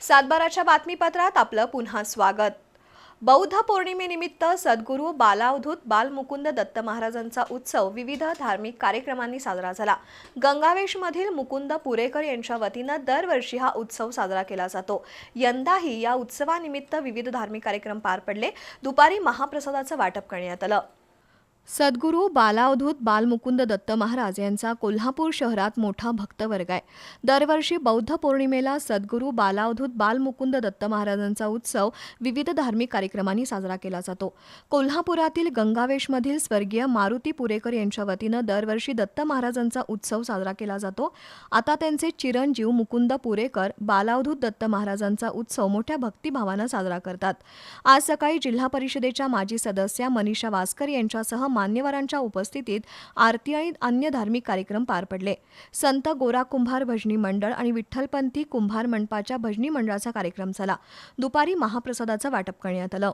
सातबाराच्या बातमीपत्रात आपलं पुन्हा स्वागत. बौद्ध पौर्णिमेनिमित्त सद्गुरू बालावधूत बालमुकुंद दत्त महाराजांचा उत्सव विविध धार्मिक कार्यक्रमांनी साजरा झाला. गंगावेशमधील मुकुंद पुरेकर यांच्या वतीनं दरवर्षी हा उत्सव साजरा केला जातो. यंदाही या उत्सवानिमित्त विविध धार्मिक कार्यक्रम पार पडले. दुपारी महाप्रसादाचं वाटप करण्यात आलं. सद्गुरू बालावधूत बालमुकुंद दत्त महाराज यांचा कोल्हापूर शहरात मोठा भक्तवर्ग आहे. दरवर्षी बौद्ध पौर्णिमेला सद्गुरू बालावधूत बालमुकुंद दत्त महाराजांचा उत्सव विविध धार्मिक कार्यक्रमांनी साजरा केला जातो. कोल्हापुरातील गंगावेशमधील स्वर्गीय मारुती पुरेकर यांच्या वतीनं दरवर्षी दत्त महाराजांचा उत्सव साजरा केला जातो. आता त्यांचे चिरंजीव मुकुंद पुरेकर बालावधूत दत्त महाराजांचा उत्सव मोठ्या भक्तिभावानं साजरा करतात. आज सकाळी जिल्हा परिषदेच्या माजी सदस्या मनीषा वासकर यांच्यासह मान्यवरांच्या उपस्थितीत आरती आणि अन्य धार्मिक कार्यक्रम पार पडले. संत गोरा कुंभार भजनी मंडळ आणि विठ्ठलपंथी कुंभार मंडपाच्या भजनी मंडळाचा कार्यक्रम झाला. दुपारी महाप्रसादाचं वाटप करण्यात आलं.